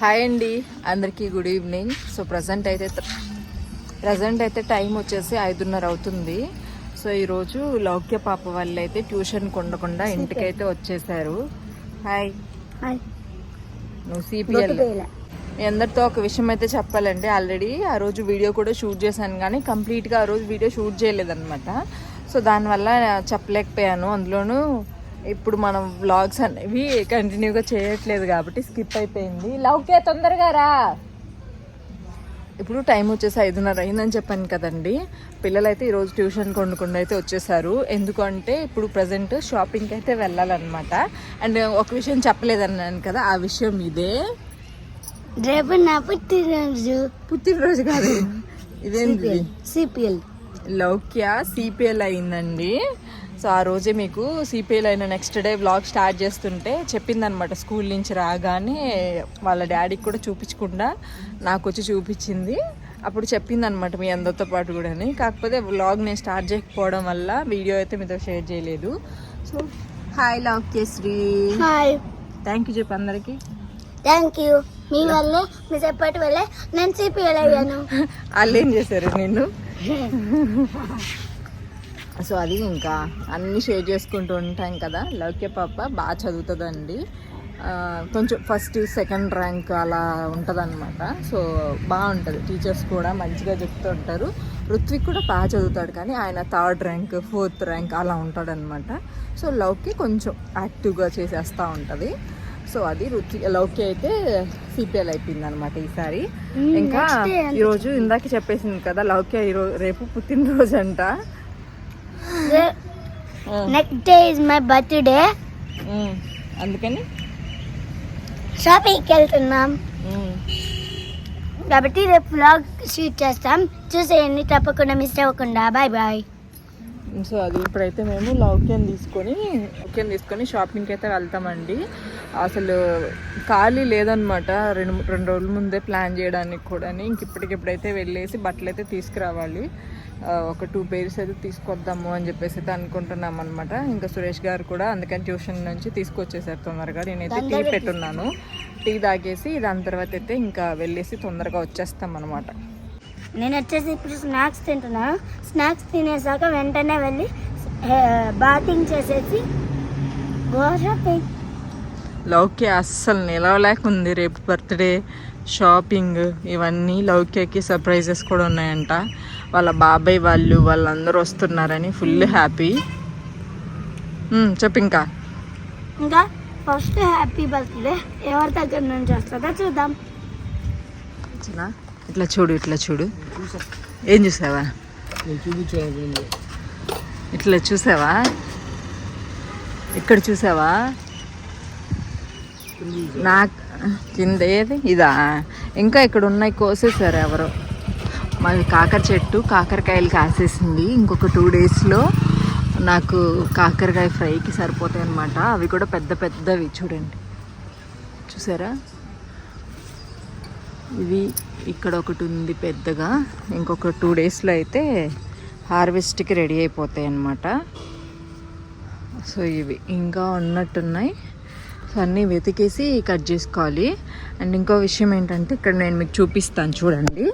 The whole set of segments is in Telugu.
హాయ్ అండి అందరికీ గుడ్ ఈవినింగ్. సో ప్రజెంట్ అయితే ప్రజెంట్ అయితే టైం వచ్చేసి ఐదున్నర అవుతుంది. సో ఈరోజు లౌక్య పాప వాళ్ళు అయితే ట్యూషన్ కొండకుండా ఇంటికైతే వచ్చేసారు. హాయ్. హాయ్. నువ్వు సిపిఎల్. మీ అందరితో ఒక విషయం అయితే చెప్పాలండి. ఆల్రెడీ ఆ రోజు వీడియో కూడా షూట్ చేశాను కానీ కంప్లీట్గా ఆ రోజు వీడియో షూట్ చేయలేదన్నమాట. సో దానివల్ల చెప్పలేకపోయాను. అందులోనూ ఇప్పుడు మనం వ్లాగ్స్ అనేవి కంటిన్యూగా చేయట్లేదు కాబట్టి స్కిప్ అయిపోయింది. లౌకే తొందరగా రా. ఇప్పుడు టైం వచ్చేసి ఐదున్నర అయిందని చెప్పాను కదండి. పిల్లలు అయితే ఈరోజు ట్యూషన్ కొండకుండా అయితే వచ్చేసారు. ఎందుకంటే ఇప్పుడు ప్రజెంట్ షాపింగ్కి అయితే వెళ్ళాలన్నమాట. అండ్ ఒక విషయం చెప్పలేదన్నాను కదా ఆ విషయం ఇదే. రేపు నా పుట్టినరోజు. పుట్టినరోజు కాదు. ఇదేంటి సిపిఎల్. లౌక్య సిపిఎల్ అయిందండి. సో ఆ రోజే మీకు సిపిఎల్ అయిన నెక్స్ట్ డే వ్లాగ్ స్టార్ట్ చేస్తుంటే చెప్పిందనమాట స్కూల్ నుంచి రాగానే వాళ్ళ డాడీకి కూడా చూపించకుండా నాకు వచ్చి చూపించింది. అప్పుడు చెప్పిందనమాట మీ అందరితో పాటు కూడా కాకపోతే వ్లాగ్ నేను స్టార్ట్ చేయకపోవడం వల్ల వీడియో అయితే మీతో షేర్ చేయలేదు. So hi Laukyasri hi. Thank you చెప్పు అందరికీ. థ్యాంక్ యూ మీ వల్లే మీ వల్లే నేను సిపిఎల్ అయ్యాను వాళ్ళు ఏం చేశారు నిన్ను? సో అది ఇంకా అన్నీ షేర్ చేసుకుంటూ ఉంటాం కదా. లౌక్య పాప బాగా చదువుతుందండి. కొంచెం ఫస్ట్ సెకండ్ ర్యాంక్ అలా ఉంటుందన్నమాట. సో బాగుంటుంది. టీచర్స్ కూడా మంచిగా చెప్తూ ఉంటారు. ఋత్విక్ కూడా బాగా చదువుతాడు కానీ ఆయన థర్డ్ ర్యాంక్ ఫోర్త్ ర్యాంక్ అలా ఉంటాడనమాట సో లౌక్య కొంచెం యాక్టివ్గా చేసేస్తూ ఉంటుంది. సో అది రుచి లౌక్య అయితే సిపిఎల్ అయిపోయింది అనమాట ఈసారి. ఇంకా ఈరోజు ఇందాక చెప్పేసింది కదా లౌక్య ఈరోజు రేపు పుట్టినరోజు అంట next day is my birthday అందుకని? షాపింగ్కి వెళ్తున్నాం. ఉమ్, కాబట్టి రేపు వ్లాగ్ షూట్ చేస్తాం. చూసేయండి తప్పకుండా మిస్ అవ్వకుండా. బాయ్ బాయ్ సో అది ఇప్పుడైతే మేము లౌక్యం తీసుకొని లౌక్యం తీసుకొని షాపింగ్కి అయితే వెళ్తామండి. అసలు ఖాళీ లేదనమాట రెండు రెండు రోజుల ముందే ప్లాన్ చేయడానికి కూడా ఇంక ఇప్పటికిప్పుడైతే వెళ్ళేసి బట్టలు అయితే తీసుకురావాలి ఒక టూ పేర్స్ అయితే తీసుకొద్దాము అని చెప్పేసి అయితే అనుకుంటున్నాం అనమాట ఇంకా సురేష్ గారు కూడా అందుకని ట్యూషన్ నుంచి తీసుకొచ్చేసారు తొందరగా. నేనైతే టీ పెట్టున్నాను. టీ తాగేసి దాని తర్వాత అయితే ఇంకా వెళ్ళేసి తొందరగా వచ్చేస్తాం అనమాట నేను వచ్చేసి ఇప్పుడు స్నాక్స్ తింటున్నాను స్నాక్స్ తినేసాక వెంటనే వెళ్ళి బాతింగ్ చేసేసి గో షాపింగ్ లౌక్య అస్సలు నిలవలేకుంది రేపు బర్త్డే షాపింగ్ ఇవన్నీ లౌక్యకి సర్ప్రైజెస్ కూడా ఉన్నాయంట. వాళ్ళ బాబాయ్ వాళ్ళు వాళ్ళందరూ వస్తున్నారని ఫుల్ హ్యాపీ. చెప్పు ఇంకా. ఇంకా ఫస్ట్ హ్యాపీ బర్త్డే ఎవరి దగ్గర నుంచి వస్తుందో చూద్దాం. ఇట్లా చూడు ఇట్లా చూడు. ఏం చూసావా? ఇట్లా చూసావా? ఇక్కడ చూసావా? నాకు కింద ఏది? ఇదా? ఇంకా ఇక్కడ ఉన్నాయి కోసేసారు ఎవరు. మాది కాకర చెట్టు కాకరకాయలు కాసేసింది. ఇంకొక టూ డేస్లో నాకు కాకరకాయ ఫ్రైకి సరిపోతాయి అనమాట అవి కూడా పెద్ద పెద్దవి చూడండి. చూసారా? ఇవి ఇక్కడ ఒకటి ఉంది పెద్దగా. ఇంకొక టూ డేస్లో అయితే హార్వెస్ట్కి రెడీ అయిపోతాయి అన్నమాట. సో ఇవి ఇంకా ఉన్నట్టున్నాయి. అన్నీ వెతికేసి కట్ చేసుకోవాలి. అండ్ ఇంకో విషయం ఏంటంటే ఇక్కడ నేను మీకు చూపిస్తాను చూడండి.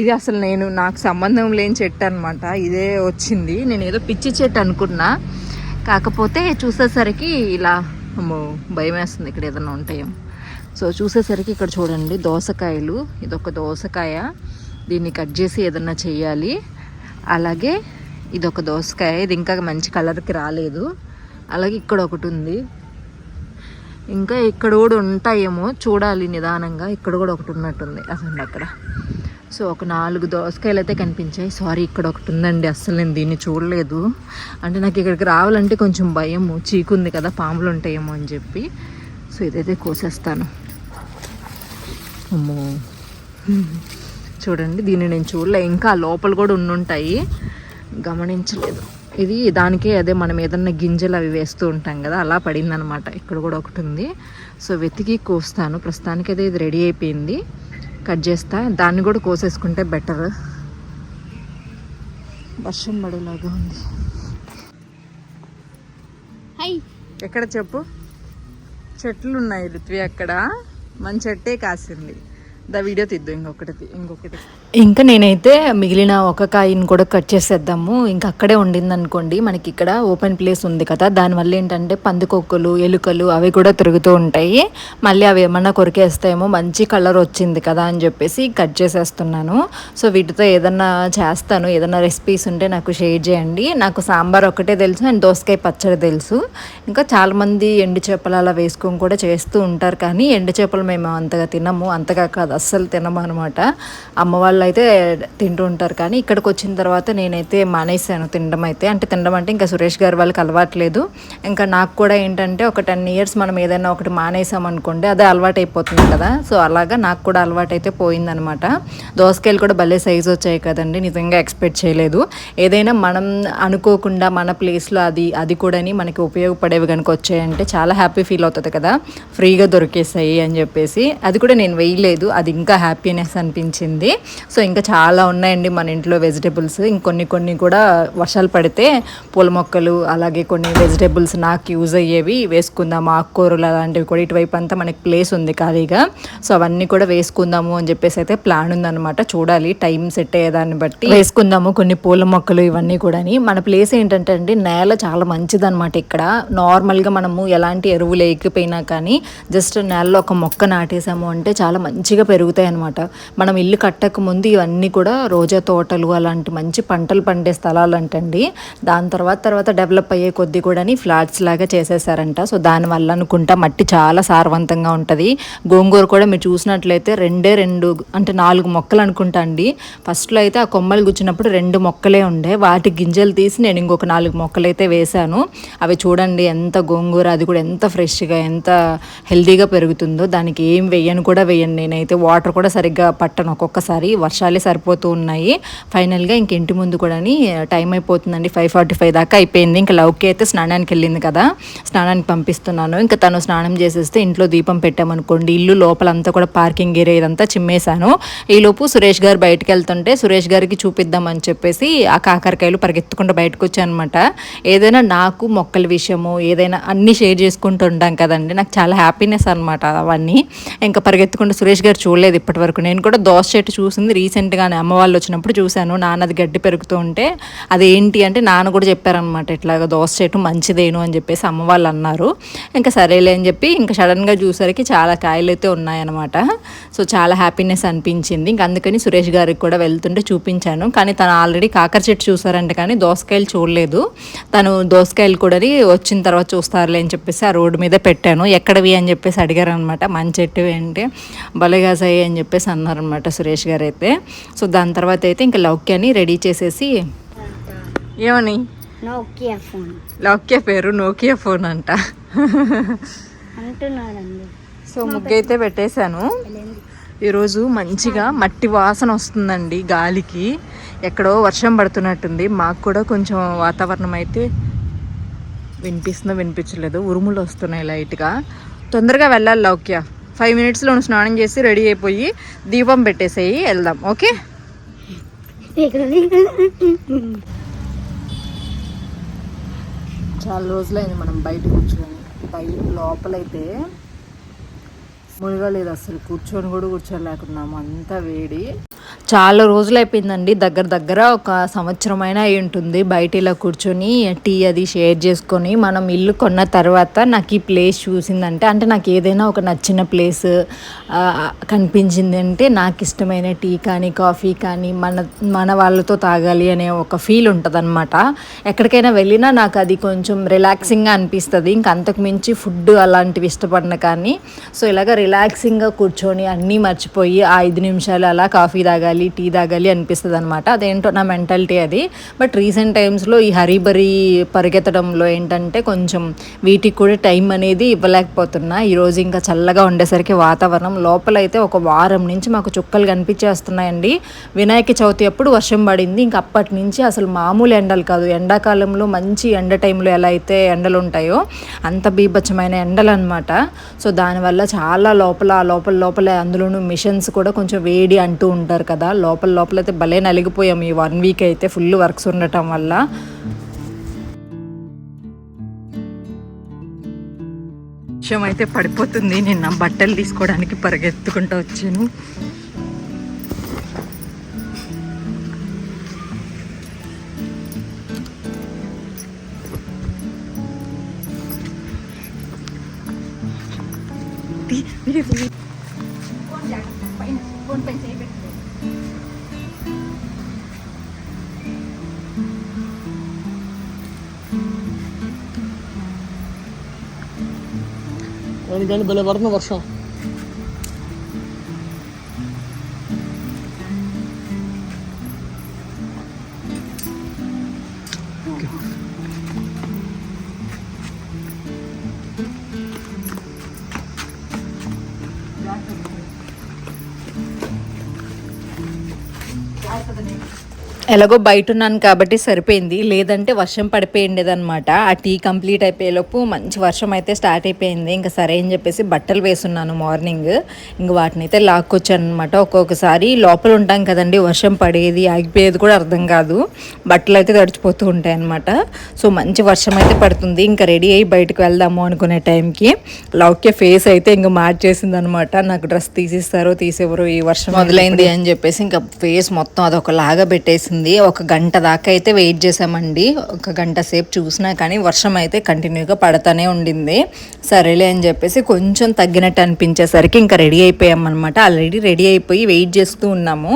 ఇది అసలు నేను నాకు సంబంధం లేని చెట్టు అనమాట ఇదే వచ్చింది. నేను ఏదో పిచ్చి చెట్టు అనుకున్నా. కాకపోతే చూసేసరికి ఇలా అమ్మో భయం వేస్తుంది ఇక్కడ ఏదైనా ఉంటాయో సో చూసేసరికి ఇక్కడ చూడండి దోసకాయలు. ఇదొక దోసకాయ. దీన్ని కట్ చేసి ఏదన్నా చేయాలి. అలాగే ఇదొక దోసకాయ. ఇది ఇంకా మంచి కలర్కి రాలేదు. అలాగే ఇక్కడ ఒకటి ఉంది. ఇంకా ఇక్కడ కూడా ఉంటాయేమో చూడాలి నిదానంగా. ఇక్కడ కూడా ఒకటి ఉన్నట్టుంది. అసలు అక్కడ. సో ఒక నాలుగు దోసకాయలు అయితే కనిపించాయి. సారీ ఇక్కడ ఒకటి ఉందండి. అస్సలు నేను దీన్ని చూడలేదు. అంటే నాకు ఇక్కడికి రావాలంటే కొంచెం భయము. చీకుంది కదా పాములు ఉంటాయేమో అని చెప్పి. సో ఇదైతే కోసేస్తాను. అమ్మో. చూడండి దీన్ని నేను చూడలే. ఇంకా లోపల కూడా ఉండుంటాయి. గమనించలేదు. ఇది దానికే అదే మనం ఏదన్నా గింజలు అవి వేస్తూ ఉంటాం కదా అలా పడిందనమాట ఇక్కడ కూడా ఒకటి ఉంది. సో వెతికి కోస్తాను. ప్రస్తుతానికి అయితే ఇది రెడీ అయిపోయింది. కట్ చేస్తా. దాన్ని కూడా కోసేసుకుంటే బెటర్. వర్షం పడేలాగా ఉంది. హై. ఎక్కడ చెప్పు? చెట్లు ఉన్నాయి రుత్వి అక్కడ. మంచి చెట్టే కాసింది. దా వీడియో తీద్దు. ఇంకొకటి ఇంకొకటి. ఇంకా నేనైతే మిగిలిన ఒక కాయని కూడా కట్ చేసేద్దాము. ఇంకా అక్కడే ఉండిందనుకోండి మనకి ఇక్కడ ఓపెన్ ప్లేస్ ఉంది కదా. దానివల్ల ఏంటంటే పందికొక్కులు ఎలుకలు అవి కూడా తిరుగుతూ ఉంటాయి. మళ్ళీ అవి ఏమన్నా కొరికేస్తాయేమో మంచి కలర్ వచ్చింది కదా అని చెప్పేసి కట్ చేసేస్తున్నాను. సో వీటితో ఏదన్నా చేస్తాను. ఏదన్నా రెసిపీస్ ఉంటే నాకు షేర్ చేయండి. నాకు సాంబార్ ఒకటే తెలుసు అండ్ దోసకాయ పచ్చడి తెలుసు. ఇంకా చాలామంది ఎండు చేపలు అలా వేసుకొని కూడా చేస్తూ ఉంటారు. కానీ ఎండు చేపలు మేము అంతగా తినము. అంతగా కాదు అస్సలు తినము అనమాట అమ్మ వాళ్ళ అయితే తింటూ ఉంటారు కానీ ఇక్కడికి వచ్చిన తర్వాత నేనైతే మానేశాను తినడం అయితే అంటే తినడం అంటే ఇంకా సురేష్ గారు వాళ్ళకి అలవాట్లేదు. ఇంకా నాకు కూడా ఏంటంటే ఒక టెన్ ఇయర్స్ మనం ఏదైనా ఒకటి మానేసాం అనుకోండి అదే అలవాటు అయిపోతుంది కదా. సో అలాగా నాకు కూడా అలవాటు అయితే పోయిందనమాట. దోసకాయలు కూడా భలే సైజు వచ్చాయి కదండి నిజంగా ఎక్స్పెక్ట్ చేయలేదు. ఏదైనా మనం అనుకోకుండా మన ప్లేస్లో అది అది కూడాని మనకి ఉపయోగపడేవి కనుక వచ్చాయంటే చాలా హ్యాపీ ఫీల్ అవుతుంది కదా. ఫ్రీగా దొరికేసాయి అని చెప్పేసి. అది కూడా నేను వేయలేదు అది ఇంకా హ్యాపీనెస్ అనిపించింది. సో ఇంకా చాలా ఉన్నాయండి మన ఇంట్లో వెజిటేబుల్స్. ఇంకొన్ని కొన్ని కూడా వర్షాలు పడితే పూల మొక్కలు అలాగే కొన్ని వెజిటేబుల్స్ నాకు యూజ్ అయ్యేవి వేసుకుందాం. ఆకుకూరలు అలాంటివి కూడా ఇటువైపు అంతా మనకి ప్లేస్ ఉంది ఖాళీగా. సో అవన్నీ కూడా వేసుకుందాము అని చెప్పేసి అయితే ప్లాన్ ఉందన్నమాట. చూడాలి టైం సెట్ అయ్యేదాన్ని బట్టి. వేసుకుందాము కొన్ని పూల మొక్కలు ఇవన్నీ కూడా మన ప్లేస్ ఏంటంటే అండి నేల చాలా మంచిదన్నమాట ఇక్కడ. నార్మల్గా మనము ఎలాంటి ఎరువులు లేకపోయినా కానీ జస్ట్ నేలలో ఒక మొక్క నాటేసాము అంటే చాలా మంచిగా పెరుగుతాయి అనమాట మనం ఇల్లు కట్టక ముందు ఇవన్నీ కూడా రోజా తోటలు అలాంటి మంచి పంటలు పండే స్థలాలు అంటండి దాని తర్వాత తర్వాత డెవలప్ అయ్యే కొద్ది కూడా ఫ్లాట్స్ లాగా చేసేసారంట. సో దానివల్ల అనుకుంటా మట్టి చాలా సారవంతంగా ఉంటుంది. గోంగూర కూడా మీరు చూసినట్లయితే రెండే రెండు అంటే నాలుగు మొక్కలు అనుకుంటా అండి. ఫస్ట్లో అయితే ఆ కొమ్మలు గుచ్చినప్పుడు రెండు మొక్కలే ఉండే. వాటి గింజలు తీసి నేను ఇంకొక నాలుగు మొక్కలు అయితే వేశాను. అవి చూడండి ఎంత గోంగూర అది కూడా ఎంత ఫ్రెష్గా ఎంత హెల్తీగా పెరుగుతుందో. దానికి ఏం వేయను కూడా వేయను నేనైతే. వాటర్ కూడా సరిగ్గా పట్టను ఒక్కొక్కసారి. వర్షాలే సరిపోతూ ఉన్నాయి. ఫైనల్గా ఇంక ఇంటి ముందు కూడా టైం అయిపోతుందండి. ఫైవ్ ఫార్టీ ఫైవ్ దాకా అయిపోయింది. ఇంకా లవ్కి అయితే స్నానానికి వెళ్ళింది కదా. స్నానానికి పంపిస్తున్నాను. ఇంకా తను స్నానం చేసేస్తే ఇంట్లో దీపం పెట్టామనుకోండి. ఇల్లు లోపలంతా కూడా పార్కింగ్ ఏరియా ఇదంతా చిమ్మేశాను. ఈలోపు సురేష్ గారు బయటకు వెళ్తుంటే సురేష్ గారికి చూపిద్దామని చెప్పేసి ఆ కాకరకాయలు పరిగెత్తుకుంటూ బయటకు వచ్చానమాట. ఏదైనా నాకు మొక్కల విషయము ఏదైనా అన్నీ షేర్ చేసుకుంటూ ఉంటాం కదండి. నాకు చాలా హ్యాపీనెస్ అనమాట అవన్నీ. ఇంకా పరిగెత్తుకుంటూ సురేష్ గారు చూడలేదు ఇప్పటి వరకు నేను కూడా దోస చెట్టు చూసింది రీసెంట్గానే అమ్మ వాళ్ళు వచ్చినప్పుడు చూశాను నాన్నది గడ్డి పెరుగుతూ ఉంటే అది ఏంటి అంటే నాన్న కూడా చెప్పారనమాట ఇట్లా దోస చెట్టు మంచిదేను అని చెప్పేసి అమ్మ వాళ్ళు అన్నారు. ఇంకా సరేలే అని చెప్పి ఇంకా సడన్గా చూసరికి చాలా కాయలు అయితే ఉన్నాయన్నమాట. సో చాలా హ్యాపీనెస్ అనిపించింది. ఇంకా అందుకని సురేష్ గారికి కూడా వెళ్తుంటే చూపించాను. కానీ తను ఆల్రెడీ కాకర చెట్టు చూసారంట కానీ దోసకాయలు చూడలేదు. తను దోసకాయలు కూడా వచ్చిన తర్వాత చూస్తారులే అని చెప్పేసి ఆ రోడ్డు మీద పెట్టాను. ఎక్కడవి అని చెప్పేసి అడిగారు అనమాట మంచి చెట్టు అంటే బలగాసాయి అని చెప్పేసి అన్నారనమాట సురేష్ గారు అయితే సో దాని తర్వాత అయితే ఇంకా లౌక్యాని రెడీ చేసేసి ఏమని? Nokia phone. లౌక్య పేరు నోకియా ఫోన్ అంట. అంటున్నారండి సో ముగ్గైతే పెట్టేశాను. ఈరోజు మంచిగా మట్టి వాసన వస్తుందండి గాలికి. ఎక్కడో వర్షం పడుతున్నట్టుంది. మాకు కూడా కొంచెం వాతావరణం అయితే వినిపిస్తుందో వినిపించలేదు ఉరుములు వస్తున్నాయి లైట్గా. తొందరగా వెళ్ళాలి లౌక్య. ఫైవ్ మినిట్స్లో స్నానం చేసి రెడీ అయిపోయి దీపం పెట్టేసేయి వెళ్దాం ఓకే? చాలా రోజులైంది మనం బయట కూర్చొని. బయట లోపలైతే మునగలేదు అసలు. కూర్చొని కూడా కూర్చోలేకున్నాము. అంతా వేడి. చాలా రోజులు అయిపోయిందండి దగ్గర దగ్గర ఒక సంవత్సరం అయినా అయి ఉంటుంది. బయట ఇలా కూర్చొని టీ అది షేర్ చేసుకొని మనం ఇల్లు కొన్న తర్వాత నాకు ఈ ప్లేస్ చూసిందంటే అంటే నాకు ఏదైనా ఒక నచ్చిన ప్లేస్ కనిపించింది అంటే నాకు ఇష్టమైన టీ కానీ కాఫీ కానీ మన మన వాళ్ళతో తాగాలి అనే ఒక ఫీల్ ఉంటుంది అనమాట ఎక్కడికైనా వెళ్ళినా నాకు అది కొంచెం రిలాక్సింగ్గా అనిపిస్తుంది. ఇంకా అంతకుమించి ఫుడ్ అలాంటివి ఇష్టపడిన కానీ సో ఇలాగ రిలాక్సింగ్గా కూర్చొని అన్నీ మర్చిపోయి ఆ ఐదు నిమిషాలు అలా కాఫీ తాగాలి టీ తాగాలి అనిపిస్తుంది అనమాట అదేంటో నా మెంటాలిటీ అది. బట్ రీసెంట్ టైమ్స్లో ఈ హరీబరీ పరిగెత్తడంలో ఏంటంటే కొంచెం వీటికి కూడా టైం అనేది ఇవ్వలేకపోతున్నా. ఈరోజు ఇంకా చల్లగా ఉండేసరికి వాతావరణం. లోపలైతే ఒక వారం నుంచి మాకు చుక్కలు కనిపించేస్తున్నాయండి. వినాయక చవితి అప్పుడు వర్షం పడింది. ఇంకా అప్పటి నుంచి అసలు మామూలు ఎండలు కాదు. ఎండాకాలంలో మంచి ఎండ టైంలో ఎలా అయితే ఎండలు ఉంటాయో అంత బీభత్సమైన ఎండలు అనమాట సో దానివల్ల చాలా లోపల లోపల లోపల అందులోనూ మిషన్స్ కూడా కొంచెం వేడి అంటూ ఉంటారు కదా. లోపల లోపల అయితే భలే నలిగిపోయాం ఈ వన్ వీక్ అయితే ఫుల్ వర్క్స్ ఉండటం వల్ల. వర్షం అయితే పడిపోతుంది. నిన్న బట్టలు తీసుకోవడానికి పరిగెత్తుకుంటూ వచ్చాను. తీ- వీడియో- వీడియో. దానికంటే భలే పడుతుంది వర్షం ఎలాగో బయట ఉన్నాను కాబట్టి సరిపోయింది. లేదంటే వర్షం పడిపోయిండేది అనమాట ఆ టీ కంప్లీట్ అయిపోయేలోపు మంచి వర్షం అయితే స్టార్ట్ అయిపోయింది. ఇంకా సరే అని చెప్పేసి బట్టలు వేసున్నాను మార్నింగ్. ఇంక వాటిని అయితే లాక్కొచ్చాను అనమాట ఒక్కొక్కసారి లోపల ఉంటాం కదండి వర్షం పడేది ఆగిపోయేది కూడా అర్థం కాదు. బట్టలు అయితే తడిచిపోతూ ఉంటాయి అనమాట సో మంచి వర్షం అయితే పడుతుంది. ఇంకా రెడీ అయ్యి బయటకు వెళ్దాము అనుకునే టైంకి లౌక్య ఫేస్ అయితే ఇంకా మార్చేసింది అనమాట నాకు డ్రెస్ తీసిస్తారో తీసేవరో ఈ వర్షం మొదలైంది అని చెప్పేసి ఇంకా ఫేస్ మొత్తం అదొకలాగా పెట్టేసింది. ఒక గంట దాకా అయితే వెయిట్ చేసామండి ఒక గంట సేపు చూసినా కానీ వర్షం అయితే కంటిన్యూగా పడతానే ఉండింది. సరేలే అని చెప్పేసి కొంచెం తగ్గినట్టు అనిపించేసరికి ఇంకా రెడీ అయిపోయాం అనమాట ఆల్రెడీ రెడీ అయిపోయి వెయిట్ చేస్తూ ఉన్నాము.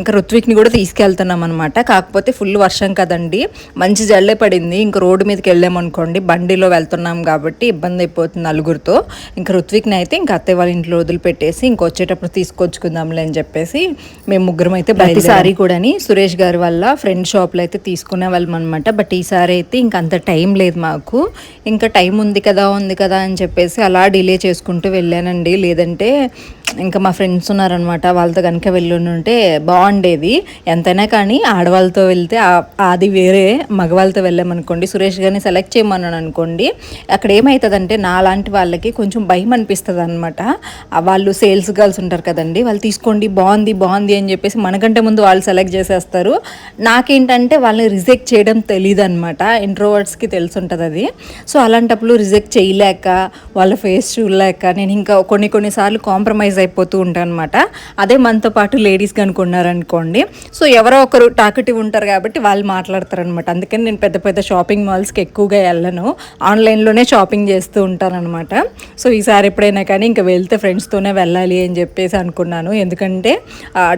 ఇంకా ఋత్విక్ని కూడా తీసుకెళ్తున్నాం అనమాట కాకపోతే ఫుల్ వర్షం కదండి. మంచి జల్లే పడింది. ఇంకా రోడ్డు మీదకి వెళ్ళామనుకోండి బండిలో వెళ్తున్నాం కాబట్టి ఇబ్బంది అయిపోతుంది నలుగురితో. ఇంకా ఋత్విక్ని అయితే ఇంకా అత్తయ్య వాళ్ళ ఇంట్లో వదిలిపెట్టేసి ఇంక వచ్చేటప్పుడు తీసుకొచ్చుకుందాంలే అని చెప్పేసి మేము ముగ్గురం అయితే ప్రతిసారి కూడాని సురేష్ గారి వల్ల ఫ్రెండ్ షాప్లో అయితే తీసుకునే వాళ్ళం అనమాట బట్ ఈసారి అయితే ఇంక అంత టైం లేదు మాకు. ఇంకా టైం ఉంది కదా ఉంది కదా అని చెప్పేసి అలా డిలే చేసుకుంటూ వెళ్ళానండి. లేదంటే ఇంకా మా ఫ్రెండ్స్ ఉన్నారనమాట వాళ్ళతో కనుక వెళ్ళుంటే బాగుండేది. ఎంతైనా కానీ ఆడవాళ్ళతో వెళ్తే అది వేరే మగవాళ్ళతో వెళ్ళామనుకోండి సురేష్ గారిని సెలెక్ట్ చేయమన్నాను అనుకోండి అక్కడ ఏమవుతుందంటే నా లాంటి వాళ్ళకి కొంచెం భయం అనిపిస్తుంది అనమాట వాళ్ళు సేల్స్ గర్ల్స్ ఉంటారు కదండి వాళ్ళు తీసుకోండి బాగుంది బాగుంది అని చెప్పేసి మనకంటే ముందు వాళ్ళు సెలెక్ట్ చేసేస్తారు. నాకేంటంటే వాళ్ళని రిజెక్ట్ చేయడం తెలియదు అనమాట ఇంట్రోవర్డ్స్కి తెలిసి ఉంటుంది అది సో అలాంటప్పుడు రిజెక్ట్ చేయలేక వాళ్ళ ఫేస్ చూడలేక నేను ఇంకా కొన్ని కొన్నిసార్లు కాంప్రమైజ్ అయిపోతూ ఉంటాను అనమాట అదే మనతో పాటు లేడీస్ కనుక్కున్నారనుకోండి సో ఎవరో ఒకరు టాకటివ్ ఉంటారు కాబట్టి వాళ్ళు మాట్లాడతారు అనమాట అందుకని నేను పెద్ద పెద్ద షాపింగ్ మాల్స్కి ఎక్కువగా వెళ్ళను. ఆన్లైన్లోనే షాపింగ్ చేస్తూ ఉంటాను అనమాట సో ఈసారి ఎప్పుడైనా కానీ ఇంకా వెళ్తే ఫ్రెండ్స్తోనే వెళ్ళాలి అని చెప్పేసి అనుకున్నాను. ఎందుకంటే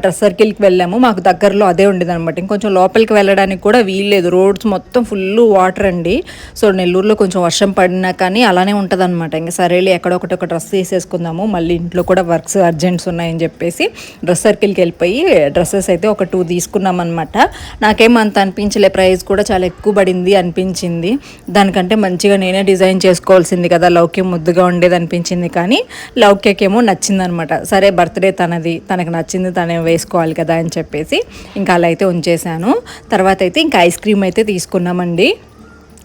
డ్రెస్ సర్కిల్కి వెళ్ళాము. మాకు దగ్గరలో అదే ఉండేది అనమాట ఇంకొంచెం లోపలికి వెళ్ళడానికి కూడా వీల్లేదు రోడ్స్ మొత్తం ఫుల్ వాటర్ అండి. సో నెల్లూరులో కొంచెం వర్షం పడినా కానీ అలానే ఉంటుంది అనమాట ఇంకా సరేలే ఎక్కడొకటి ఒక డ్రెస్ వేసేసుకుందాము మళ్ళీ ఇంట్లో కూడా వర్క్ వర్క్స్ అర్జెంట్స్ ఉన్నాయని చెప్పేసి డ్రెస్ సర్కిల్కి వెళ్ళిపోయి డ్రెస్సెస్ అయితే ఒక టూ తీసుకున్నాం అనమాట నాకేం అంత అనిపించలే ప్రైస్ కూడా చాలా ఎక్కువ పడింది అనిపించింది. దానికంటే మంచిగా నేనే డిజైన్ చేసుకోవాల్సింది కదా లౌక్యం ముద్దుగా ఉండేది అనిపించింది కానీ లౌక్యకేమో నచ్చిందనమాట సరే బర్త్డే తనది తనకు నచ్చింది తనే వేసుకోవాలి కదా అని చెప్పేసి ఇంకా అలా అయితే ఉంచేశాను. తర్వాత అయితే ఇంకా ఐస్ క్రీమ్ అయితే తీసుకున్నామండి.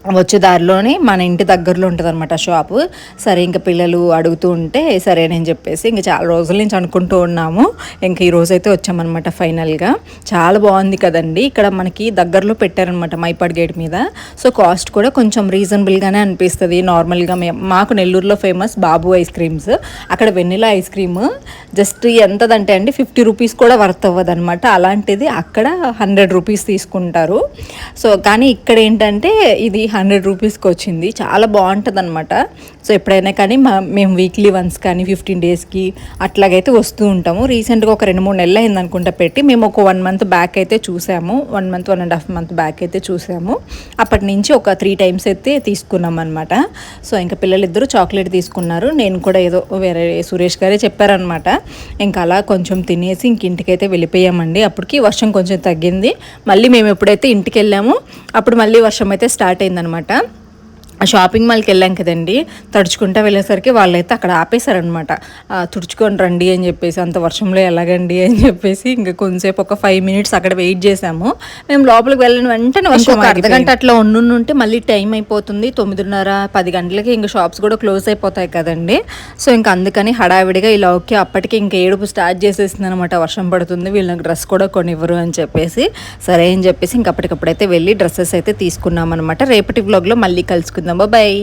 వచ్చే దారిలోనే మన ఇంటి దగ్గరలో ఉంటుంది అనమాట షాపు. సరే ఇంకా పిల్లలు అడుగుతూ ఉంటే సరే నేను చెప్పేసి ఇంకా చాలా రోజుల నుంచి అనుకుంటూ ఉన్నాము. ఇంకా ఈ రోజు అయితే వచ్చామన్నమాట ఫైనల్గా. చాలా బాగుంది కదండి. ఇక్కడ మనకి దగ్గరలో పెట్టారనమాట మైపాడ్ గేట్ మీద. సో కాస్ట్ కూడా కొంచెం రీజనబుల్గానే అనిపిస్తుంది. నార్మల్గా మాకు నెల్లూరులో ఫేమస్ బాబు ఐస్ క్రీమ్స్. అక్కడ వెన్నెలా ఐస్ క్రీమ్. జస్ట్ ఎంతదంటే అండి ఫిఫ్టీ రూపీస్ కూడా వర్త్ అవ్వదు అనమాట అలాంటిది అక్కడ హండ్రెడ్ రూపీస్ తీసుకుంటారు. సో కానీ ఇక్కడ ఏంటంటే ఇది హండ్రెడ్ రూపీస్కి వచ్చింది. చాలా బాగుంటుంది అనమాట సో ఎప్పుడైనా కానీ మా మేము వీక్లీ వన్స్ కానీ ఫిఫ్టీన్ డేస్కి అట్లాగైతే వస్తూ ఉంటాము. రీసెంట్గా ఒక రెండు మూడు నెలలు అయింది అనుకుంటా పెట్టి మేము ఒక వన్ మంత్ బ్యాక్ అయితే చూసాము. One month one and half month back అయితే చూసాము. అప్పటి నుంచి ఒక త్రీ టైమ్స్ అయితే తీసుకున్నాం అనమాట సో ఇంకా పిల్లలిద్దరూ చాక్లెట్ తీసుకున్నారు. నేను కూడా ఏదో వేరే సురేష్ గారే చెప్పారనమాట ఇంకా అలా కొంచెం తినేసి ఇంక ఇంటికైతే వెళ్ళిపోయామండి. అప్పటికి వర్షం కొంచెం తగ్గింది. మళ్ళీ మేము ఎప్పుడైతే ఇంటికి వెళ్ళామో అప్పుడు మళ్ళీ వర్షం అయితే స్టార్ట్ అయింది ఉందనమాట షాపింగ్ మాల్కి వెళ్ళాం కదండి. తడుచుకుంటా వెళ్ళేసరికి వాళ్ళైతే అక్కడ ఆపేశారనమాట తుడుచుకొని రండి అని చెప్పేసి అంత వర్షంలో ఎలాగండి అని చెప్పేసి ఇంకా కొంతసేపు ఒక ఫైవ్ మినిట్స్ అక్కడ వెయిట్ చేసాము మేము లోపలికి వెళ్ళిన వెంటనే వర్షం అర్ధ గంట అట్లా ఉండుంటే మళ్ళీ టైం అయిపోతుంది. తొమ్మిదిన్నర పది గంటలకి ఇంకా షాప్స్ కూడా క్లోజ్ అయిపోతాయి కదండి. సో ఇంకా అందుకని హడావిడిగా ఇలా ఓకే అప్పటికి ఇంకా ఏడుపు స్టార్ట్ చేసేసింది అనమాట వర్షం పడుతుంది వీళ్ళకి డ్రెస్ కూడా కొనివ్వరు అని చెప్పేసి సరే అని చెప్పేసి ఇంక అప్పటికప్పుడైతే వెళ్ళి డ్రెస్సెస్ అయితే తీసుకున్నాం అనమాట రేపటి వ్లాగ్లో మళ్ళీ కలుసుకుందాం. బాయ్